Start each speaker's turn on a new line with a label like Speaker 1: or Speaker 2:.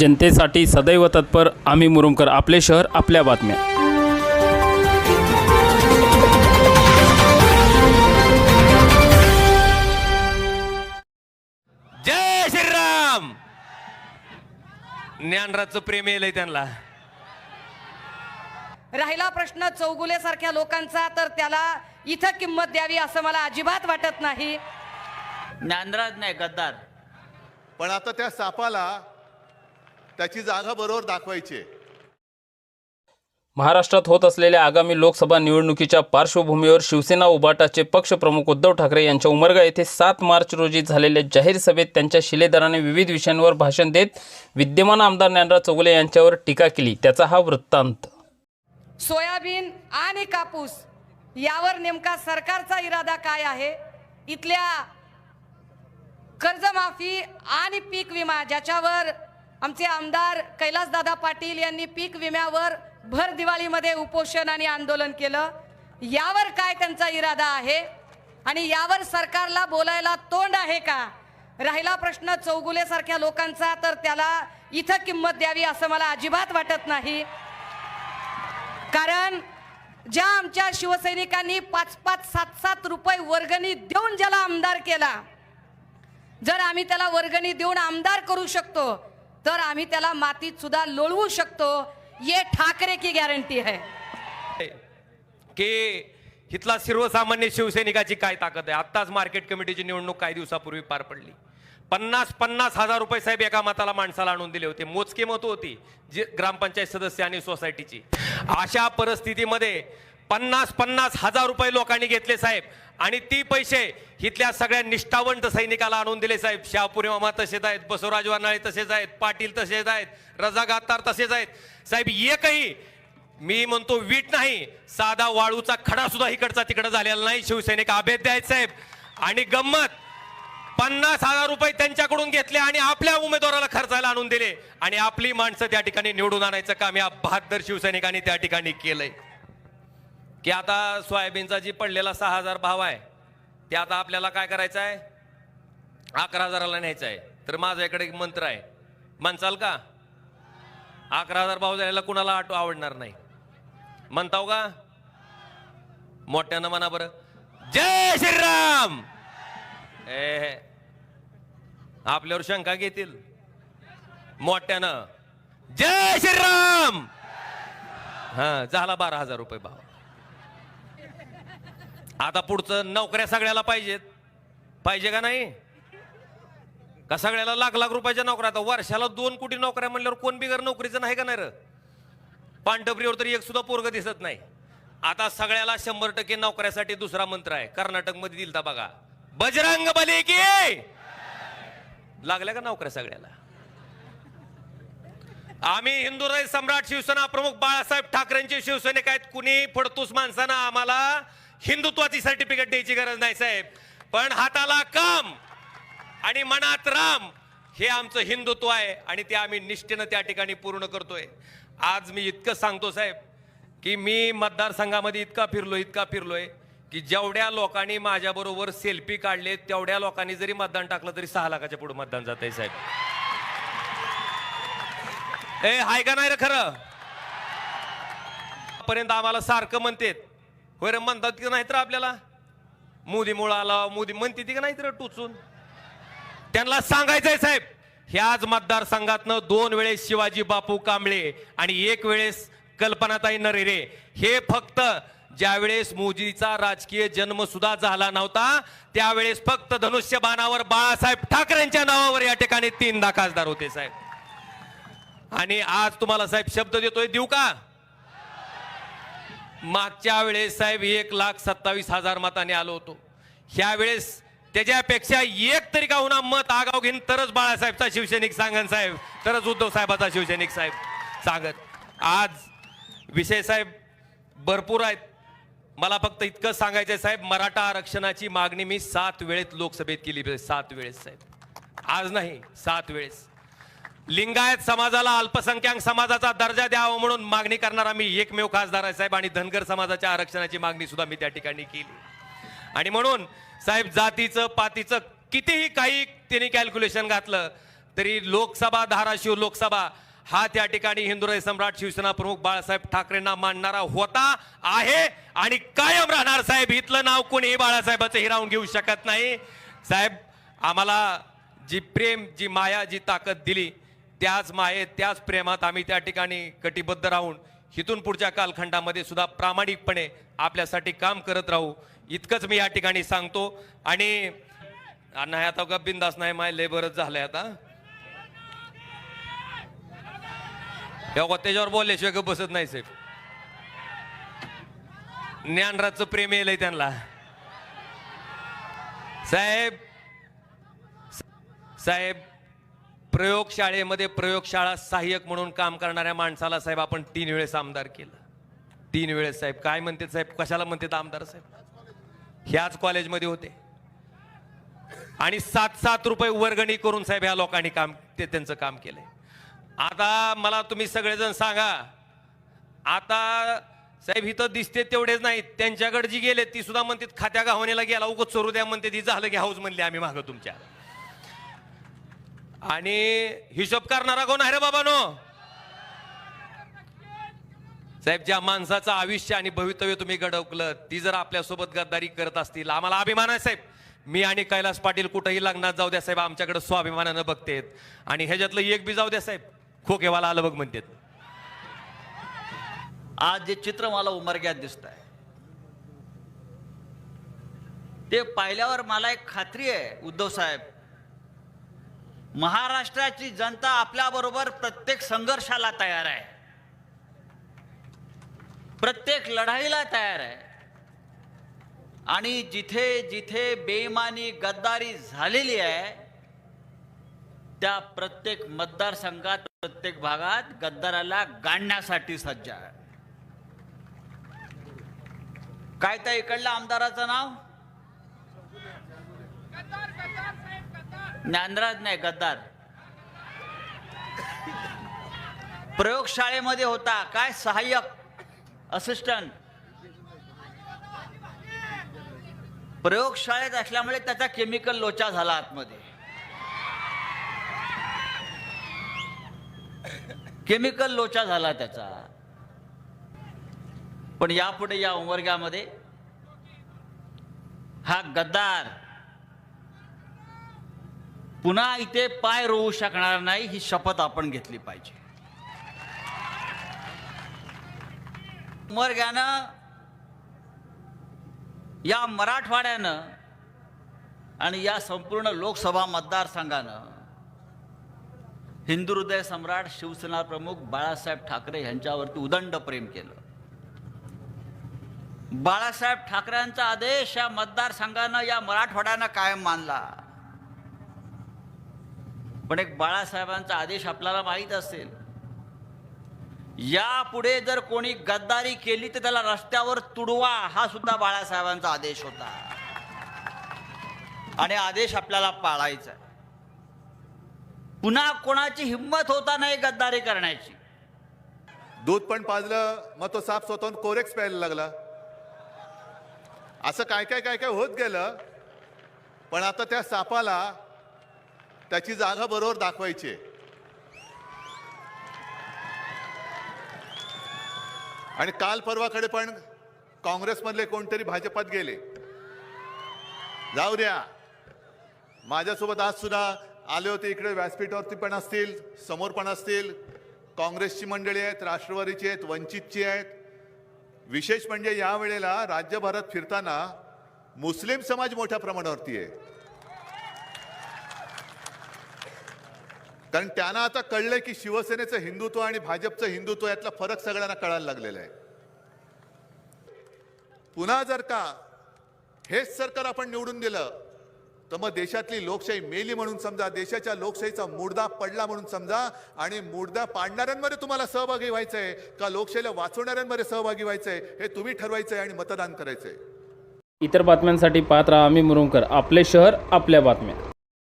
Speaker 1: जनतेसाठी सदैव तत्पर आम्ही मुरुमकर आपले शहर आपल्या बातम्या.
Speaker 2: जय श्रीराम! ज्ञानराजचं प्रेम येलंय त्यांना.
Speaker 3: राहिला प्रश्न चौगुलेसारख्या लोकांचा तर त्याला इथं किंमत द्यावी असं मला अजिबात वाटत नाही.
Speaker 4: ज्ञानराज नाही गद्दार.
Speaker 5: पण आता त्या सापाला त्याची जागा बरोबर दाखवायची आहे.
Speaker 1: महाराष्ट्रात होत असलेल्या आगामी लोकसभा निवडणुकीच्या पार्श्वभूमीवर शिवसेना उबाटाचे पक्षप्रमुख उद्धव ठाकरे यांच्या उमरगा येथे सात मार्च रोजी झालेल्या जाहीर सभेत त्यांच्या शिलेदाराने विविध विषयांवर भाषण देत विद्यमान आमदार ज्ञानराज चौगुले यांच्यावर टीका केली. त्याचा हा वृत्तांत.
Speaker 3: सोयाबीन आणि कापूस यावर नेमका सरकारचा इरादा काय आहे? इथल्या कर्जमाफी आणि पीक विमा ज्याच्यावर आमचे आमदार कैलासदादा पाटील यांनी पीक विम्यावर भर दिवाळीमध्ये उपोषण आणि आंदोलन केलं. यावर काय त्यांचा इरादा आहे? आणि यावर सरकारला बोलायला तोंड आहे का? राहिला प्रश्न चौगुलेसारख्या लोकांचा तर त्याला इथं किंमत द्यावी असं मला अजिबात वाटत नाही. कारण ज्या आमच्या शिवसैनिकांनी पाच पाच सात सात रुपये वर्गणी देऊन ज्याला आमदार केला जर आम्ही त्याला वर्गणी देऊन आमदार करू शकतो तर आम्ही त्याला मातीत सुद्धा लोळवू शकतो. ये ठाकरे की गॅरंटी है.
Speaker 2: की इथला सर्वसामान्य शिवसैनिकाची काय ताकद आहे? आत्ताच मार्केट कमिटीची निवडणूक काही दिवसापूर्वी पार पडली. पन्नास पन्नास हजार रुपये साहेब एका मताला माणसाला आणून दिले होते. मोजके मत होती जी ग्रामपंचायत सदस्य आणि सोसायटीची अशा परिस्थितीमध्ये पन्नास पन्नास हजार रुपये लोकांनी घेतले साहेब. आणि ती पैसे इथल्या सगळ्या निष्ठावंत सैनिकाला आणून दिले साहेब. शहापुरी मामा तसेच आहेत बसवराज वानाळे तसेच आहेत पाटील तसेच आहेत रजा गातार तसेच आहेत. साहेब एकही मी म्हणतो वीट नाही साधा वाळूचा खडा सुद्धा इकडचा तिकडं झालेला नाही. शिवसैनिक अभेद्य आहेत साहेब. आणि गंमत पन्नास हजार रुपये त्यांच्याकडून घेतले आणि आपल्या उमेदवाराला खर्चायला आणून दिले. आणि आपली माणसं त्या ठिकाणी निवडून आणायचं काम या बहादर शिवसैनिकांनी त्या ठिकाणी केलंय. की आता सोयाबीनचा जी पडलेला सहा हजार भाव आहे ते आता आपल्याला काय करायचं आहे? अकरा हजाराला न्यायचं आहे. तर माझ्याकडे इकडे एक मंत्र आहे. म्हणचाल का? अकरा हजार भाव झालेला कुणाला आटो आवडणार नाही? म्हणताव का? मोठ्यानं म्हणा बरं. जय श्रीराम! ए हे. आपल्यावर शंका घेतील. मोठ्यानं. जय श्रीराम! हा झाला बारा हजार रुपये भाव. आता पुढचं नोकऱ्या सगळ्याला पाहिजेत. पाहिजे का नाही? का सगळ्याला लाख लाख रुपयाच्या नोकऱ्या? आता वर्षाला दोन कोटी नोकऱ्या म्हणल्यावर कोण बिगर नोकरीचं नाही का नाही र? पांढरीवर तरी एक सुद्धा पोरग दिसत नाही. आता सगळ्याला शंभर टक्के नोकऱ्यासाठी दुसरा मंत्र आहे. कर्नाटकमध्ये दिलता बघा. बजरंग बले की! लागल्या का नोकऱ्या सगळ्याला? आम्ही हिंदुराय सम्राट शिवसेना प्रमुख बाळासाहेब ठाकरेंचे शिवसैनिक आहेत. कुणी फडतूस माणसानं आम्हाला हिंदुत्वाची सर्टिफिकेट द्यायची गरज नाही साहेब. पण हाताला काम आणि मनात राम हे आमचं हिंदुत्व आहे आणि ते आम्ही निष्ठेनं त्या ठिकाणी पूर्ण करतोय. आज मी इतकं सांगतो साहेब की मी मतदारसंघामध्ये इतका फिरलो इतका फिरलोय की जेवढ्या लोकांनी माझ्याबरोबर सेल्फी काढले तेवढ्या लोकांनी जरी मतदान टाकलं तरी सहा लाखाच्या पुढे मतदान जात आहे साहेब. ए हाय का नाही रे खरं? पर्यंत आम्हाला सारखं म्हणतेत होय रे म्हणतात की नाही तर आपल्याला? मोदी मुळ आला मोदी म्हणते ती का नाही तर टुचून? त्यांना सांगायचंय साहेब ह्याच मतदारसंघातनं दोन वेळेस शिवाजी बापू कांबळे आणि एक वेळेस कल्पनाताई नरेरे. हे फक्त ज्यावेळेस मोदीचा राजकीय जन्म सुद्धा झाला नव्हता त्यावेळेस फक्त धनुष्यबाणावर बाळासाहेब ठाकरेंच्या नावावर या ठिकाणी तीनदा खासदार होते साहेब. आणि आज तुम्हाला साहेब शब्द देतोय देऊ का? मागच्या वेळेस साहेब एक लाख सत्तावीस हजार मताने आलो होतो. ह्या वेळेस त्याच्यापेक्षा एक तरी का होणार मत आगाव घेईन तरच बाळासाहेबचा शिवसैनिक सांगन साहेब तरच उद्धव साहेबाचा शिवसैनिक साहेब सांगत आज विषय साहेब भरपूर आहेत. मला फक्त इतकंच सांगायचं आहे साहेब मराठा आरक्षणाची मागणी मी सात वेळेत लोकसभेत केली सात वेळेस साहेब. आज नाही सात वेळेस. लिंगायत समाजाला अल्पसंख्याक समाजाचा दर्जा द्यावा म्हणून मागणी करणारा मी एकमेव खासदार आहे साहेब आणि धनगर समाजाच्या आरक्षणाची मागणी सुद्धा मी त्या ठिकाणी केली. आणि म्हणून साहेब जातीचं पातीचं कितीही काही त्यांनी कॅल्क्युलेशन घातलं तरी लोकसभा धाराशिव लोकसभा हा त्या ठिकाणी हिंदुराय सम्राट शिवसेना प्रमुख बाळासाहेब ठाकरेंना मानणारा होता आहे आणि कायम राहणार साहेब. इथलं नाव कोणीही बाळासाहेबाचं हिरावून घेऊ शकत नाही. साहेब आम्हाला जी प्रेम जी माया जी ताकद दिली त्याच मायेत त्याच प्रेमात आम्ही त्या ठिकाणी कटिबद्ध राहून इथून पुढच्या कालखंडामध्ये सुद्धा प्रामाणिकपणे आपल्यासाठी काम करत राहू इतकंच मी या ठिकाणी सांगतो. आणि नाही आता का बिंदास नाही माय लय झालंय आता. तेव्हा त्याच्यावर बोलल्याशिवाय गप्प बसत नाही साहेब. ज्ञानराजचं प्रेम येईल त्यांना. साहेब साहेब प्रयोगशाळेमध्ये प्रयोगशाळा सहाय्यक म्हणून काम करणाऱ्या माणसाला साहेब आपण तीन वेळेस आमदार केलं. तीन वेळेस साहेब. काय म्हणते साहेब? कशाला म्हणते आमदार साहेब? ह्याच कॉलेजमध्ये होते. आणि सात सात रुपये वर्गणी करून साहेब ह्या लोकांनी काम ते त्यांचं काम केलंय. आता मला तुम्ही सगळेजण सांगा. आता साहेब इथं दिसते तेवढेच नाही त्यांच्याकडे जी गेले ती सुद्धा म्हणतात खात्या गावणीला गेला उगत चोरू द्या म्हणते ती झालं की हाऊस म्हणले आम्ही मागं तुमच्या. आणि हिशोब करणारा कोण आहे रे बाबानो? साहेब ज्या माणसाचं आयुष्य आणि भवितव्य तुम्ही घडवलं ती जर आपल्यासोबत गद्दारी करत असतील आम्हाला अभिमान आहे साहेब. मी आणि कैलास पाटील कुठंही लग्नात जाऊ द्या साहेब आमच्याकडे स्वाभिमानानं बघतेत. आणि ह्याच्यातलं एक बी जाऊ द्या साहेब खोकेवाला आलं बघ म्हणतात.
Speaker 4: आज जे चित्र मला उमरग्यात दिसत आहे ते पाहिल्यावर मला एक खात्री आहे उद्धव साहेब. महाराष्ट्राची जनता आपल्याबरोबर प्रत्येक संघर्षाला तयार आहे. प्रत्येक लढाईला तयार आहे. आणि जिथे जिथे बेईमानी गद्दारी झालेली आहे त्या प्रत्येक मतदारसंघात प्रत्येक भागात गद्दाराला गाडण्यासाठी सज्ज आहे. काय त्या इकडल्या आमदाराचं नाव? ज्ञानराज नाही गद्दार. प्रयोगशाळेमध्ये होता काय सहाय्यक असिस्टंट प्रयोगशाळेत असल्यामुळे त्याचा केमिकल लोचा झाला आतमध्ये. केमिकल लोचा झाला त्याचा. पण यापुढे या उमरग्यामध्ये हा गद्दार पुन्हा इथे पाय रोवू शकणार नाही ही शपथ आपण घेतली पाहिजे. उमरग्यानं या मराठवाड्यानं आणि या संपूर्ण लोकसभा मतदारसंघानं हिंदू हृदय सम्राट शिवसेना प्रमुख बाळासाहेब ठाकरे यांच्यावरती उदंड प्रेम केलं. बाळासाहेब ठाकरेंचा आदेश या मतदारसंघानं या मराठवाड्यानं कायम मानला. पण एक बाळासाहेबांचा आदेश आपल्याला माहीत असेल. यापुढे जर कोणी गद्दारी केली तर त्याला रस्त्यावर तुडवा हा सुद्धा बाळासाहेबांचा आदेश होता. आणि आदेश आपल्याला पाळायचा पुन्हा कोणाची हिंमत होता नाही गद्दारी करण्याची.
Speaker 5: दूध पण पाजलं मग तो साप स्वतःहून कोरेक्स प्यायला लागला. असं काय काय काय काय होत गेलं? पण आता त्या सापाला त्याची जागा बरोबर दाखवायची. आहे. आणि काल परवाकडे पण काँग्रेसमधले कोणतरी भाजपात गेले. जाऊ द्या. माझ्यासोबत आज सुद्धा आले होते इकडे व्यासपीठावरती पण असतील समोर पण असतील. काँग्रेसची मंडळी आहेत राष्ट्रवादीची आहेत वंचितची आहेत. विशेष म्हणजे या वेळेला राज्यभरात फिरताना मुस्लिम समाज मोठ्या प्रमाणावरती आहे. कारण त्यांना आता कळलंय की शिवसेनेचं हिंदुत्व आणि भाजपचं हिंदुत्व यातला फरक सगळ्यांना कळायला लागलेला आहे. पुन्हा जर का हेच सरकार आपण निवडून दिलं तर मग देशातली लोकशाही मेली म्हणून समजा देशाच्या लोकशाहीचा मुर्दा पडला म्हणून समजा आणि मुर्दा पाडणाऱ्यांमध्ये तुम्हाला सहभागी व्हायचं आहे का लोकशाहीला वाचवणाऱ्यांमध्ये सहभागी व्हायचं आहे हे तुम्ही ठरवायचं आहे आणि मतदान करायचंय.
Speaker 1: इतर बातम्यांसाठी पाहत राहा आम्ही मुरुंकर आपले शहर आपल्या बातम्या.